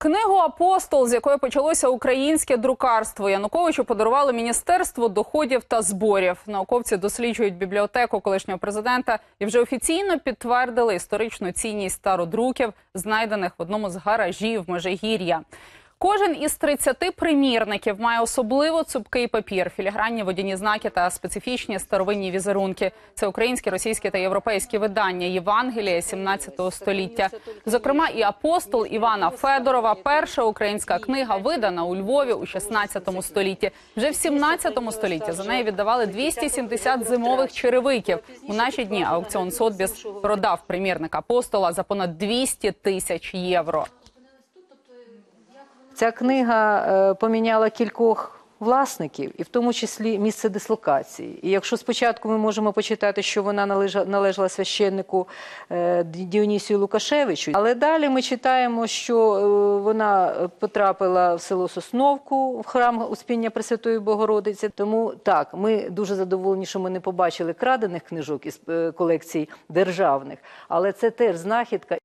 Книгу Апостол, з якої почалося українське друкарство, Януковичу подарувало Міністерство доходів та зборів. Науковці досліджують бібліотеку колишнього президента і вже офіційно підтвердили історичну цінність стародруків, знайдених в одному з гаражів Межигір'я. Кожен із 30 примірників має особливо цупкий папір, філігранні водяні знаки та специфічні старовинні візерунки. Це українські, російські та європейські видання Євангелія 17 століття. Зокрема, і апостол Івана Федорова, перша українська книга, видана у Львові у 16 столітті. Вже в 17 столітті за неї віддавали 270 зимових черевиків. У наші дні аукціон Сотбіс продав примірник апостола за понад 200 тисяч євро. Ця книга е, поміняла кількох власників, і в тому числі місце дислокації. І якщо спочатку ми можемо почитати, що вона належа- належала священнику е, Діонісію Лукашевичу, але далі ми читаємо, що е, вона потрапила в село Сосновку в храм Успіння Пресвятої Богородиці. Тому так, ми дуже задоволені, що ми не побачили крадених книжок із колекцій державних, але це теж знахідка.